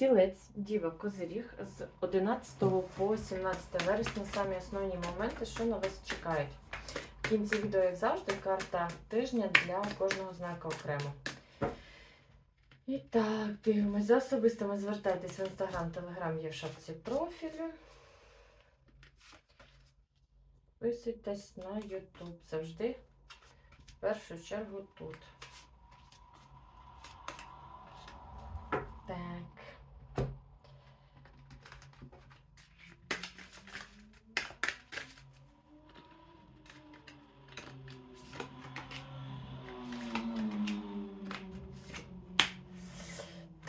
Тілець, діва, козиріг з 11 по 17 вересня самі основні моменти, що на вас чекають. В кінці відео, як завжди, карта тижня для кожного знака окремо. І так, дивимось. За особистими звертайтесь в інстаграм, телеграм є в шапці профілю. Підписуйтесь на Ютуб завжди. В першу чергу тут. Так.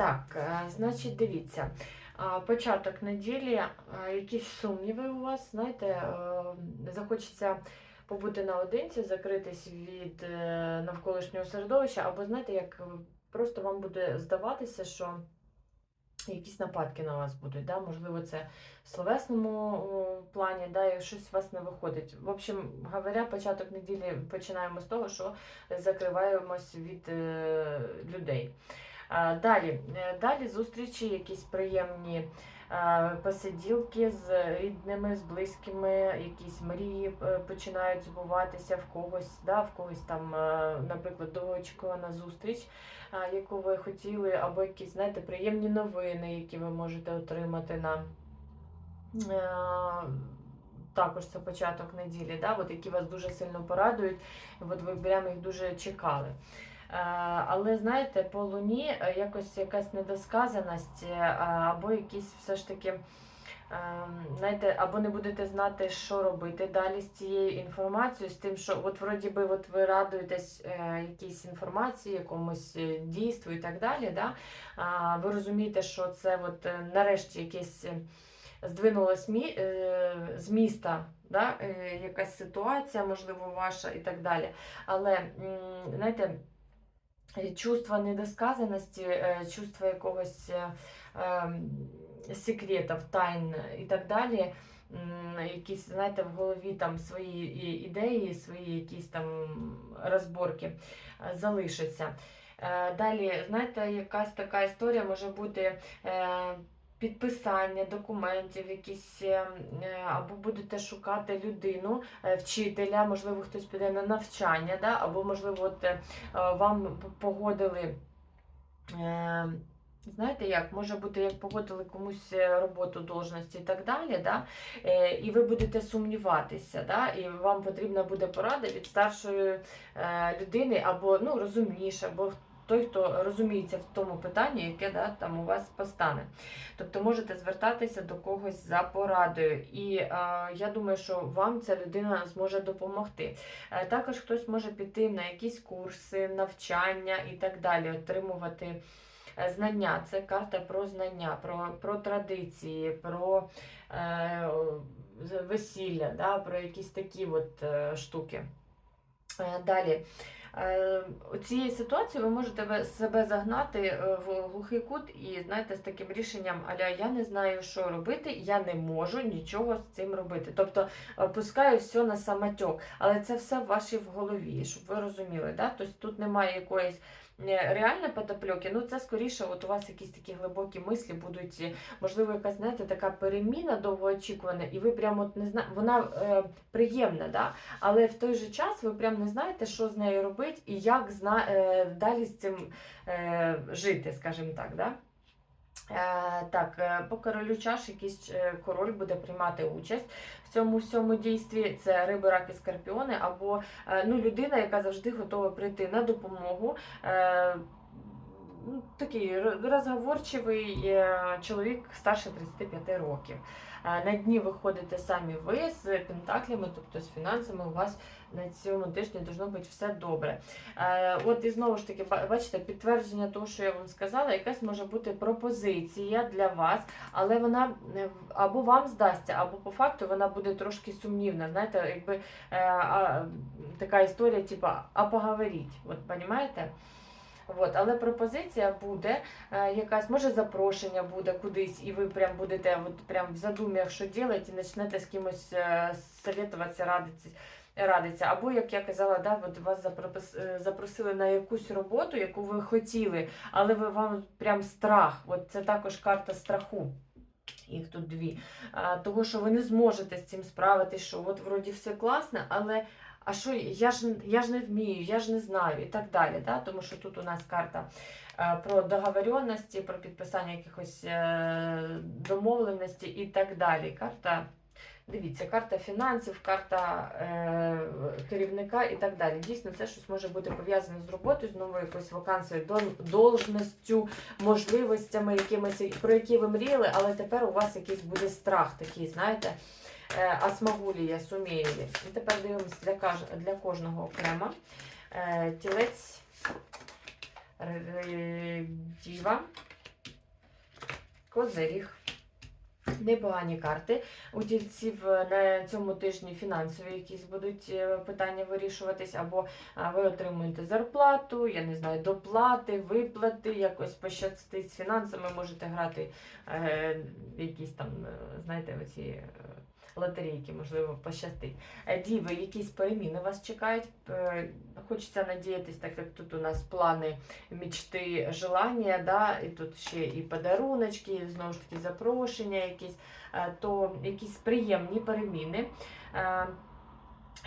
Так, е, значить, дивіться. Початок неділі, якісь сумніви у вас, знаєте, е, захочеться побути наодинці, закритись від е, навколишнього середовища, або знаєте, як е, просто вам буде здаватися, що якісь нападки на вас будуть. Да? Можливо, це в словесному плані, да, і щось у вас не виходить. В общем, говоря, початок неділі починаємо з того, що закриваємось від е, людей. Далі, е, далі зустрічі, якісь приємні посиділки з рідними, з близькими, якісь мрії е, починають збуватися в когось, да, в когось там, е, наприклад, довгоочікувана зустріч, яку ви хотіли, або якісь, знаєте, приємні новини, які ви можете отримати на. Також це початок неділі, да, от які вас дуже сильно порадують, от ви прямо їх дуже чекали. Е, Але знаєте, по луні е, якось якась недосказаність, е, або якісь все ж таки, знаєте, або не будете знати, що робити далі з цією інформацією, з тим, що от вроді би от ви радуєтесь е, якійсь інформації, якомусь дійству і так далі. Да? А ви розумієте, що це от нарешті якесь здвинулось мі, е, з міста. Да? е, Якась ситуація, можливо, ваша і так далі. Але, знаєте, чувство недосказаності, е, чувство якогось е, ем, секретів, тайн і так далі. Якісь, знаєте, в голові там свої ідеї, свої якісь там розборки е, залишаться. Е, Далі, знаєте, якась така історія може бути е, підписання документів, якісь, е, е, або будете шукати людину, е, вчителя, можливо, хтось піде на навчання, да? або, можливо, от, вам погодили. Знаєте як, може бути, як погодили комусь роботу, должності і так далі, да? і ви будете сумніватися, да? і вам потрібна буде порада від старшої людини, або ну, розумніше, або той, хто розуміється в тому питанні, яке да, там у вас постане. Тобто можете звертатися до когось за порадою. І е, я думаю, що вам ця людина зможе допомогти. Е, також хтось може піти на якісь курси, навчання і так далі, отримувати. е, Знання, це карта про знання, про, про традиції, про е, весілля, да, про якісь такі от, е, штуки. Е, Далі. Е, цієї ситуації ви можете себе загнати е, в глухий кут і знаєте, з таким рішенням, аля я не знаю, що робити, я не можу нічого з цим робити. Тобто е, пускаю все на самотьок, але це все в вашій в голові, щоб ви розуміли. Да? Тобто тут немає якоїсь е, реальної потопльоки, ну це скоріше, от у вас якісь такі глибокі мислі будуть, е, можливо, якась знаєте, така переміна довгоочікувана, і ви прямо от не знаєте, вона е, приємна, да? але в той же час ви прям не знаєте, що з нею робити і як зна... е, далі з цим е, жити, скажімо так. Да? Е, так, е, по королю чаш якийсь е, король буде приймати участь в цьому всьому дійстві. Це риби, раки, скорпіони, або ну, людина, яка завжди готова прийти на допомогу. Ну, Такий розговорчивий е, чоловік старше 35 років. Е, На дні виходите самі ви з пентаклями, тобто з фінансами, у вас на цьому тижні должно бути все добре. Е, От і знову ж таки, бачите, підтвердження того, що я вам сказала, якась може бути пропозиція для вас, але вона або вам здасться, або по факту вона буде трошки сумнівна. Знаєте, якби така історія, типа, а поговоріть. От, розумієте? От, але пропозиція буде е, якась, може запрошення буде кудись, і ви прям будете от, прям в задум'ях, що робити, і почнете з кимось е, советуватися, радитися. радиться. Або, як я казала, да, от вас е, запросили на якусь роботу, яку ви хотіли, але ви вам прям страх. От це також карта страху. Їх тут дві. А, того, що ви не зможете з цим справитись, що от вроді все класно, але а що я ж я ж не вмію, я ж не знаю і так далі. Да? Тому що тут у нас карта е, про договоренності, про підписання якихось е, домовленостей і так далі. Карта, дивіться, карта фінансів, карта е, керівника і так далі. Дійсно, це щось може бути пов'язане з роботою, з новою якоюсь вакансією, дол- должністю, можливостями, якимись, про які ви мріяли, але тепер у вас якийсь буде страх такий, знаєте. Е, А смогу ли я, сумію ли? І тепер дивимося для, для кожного окремо. Е, Тілець, діва, козиріг. Непогані карти. У тільців е, на цьому тижні фінансові якісь будуть е, питання вирішуватись, або ви отримуєте зарплату, я не знаю, доплати, виплати, якось пощастить з фінансами, можете грати е, якісь там, е, знаєте, оці лотерейки, можливо, пощастить. Діви, якісь переміни вас чекають. Хочеться надіятись, так як тут у нас плани, мічти, желання, да, і тут ще і подаруночки, і знову ж таки запрошення якісь, е, то якісь приємні переміни. Е,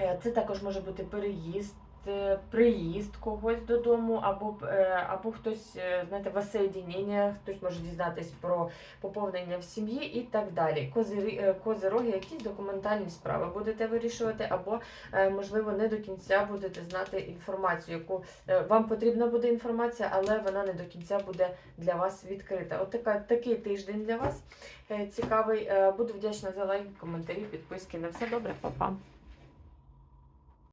е, Це також може бути переїзд. Е, Приїзд когось додому, або, е, або хтось, е, знаєте, воссоєдінення, хтось може дізнатись про поповнення в сім'ї і так далі. Козирі, козироги, якісь документальні справи будете вирішувати, або, можливо, не до кінця будете знати інформацію, яку вам потрібна буде інформація, але вона не до кінця буде для вас відкрита. От така, такий тиждень для вас цікавий. Буду вдячна за лайк, коментарі, підписки. На все добре, па-па.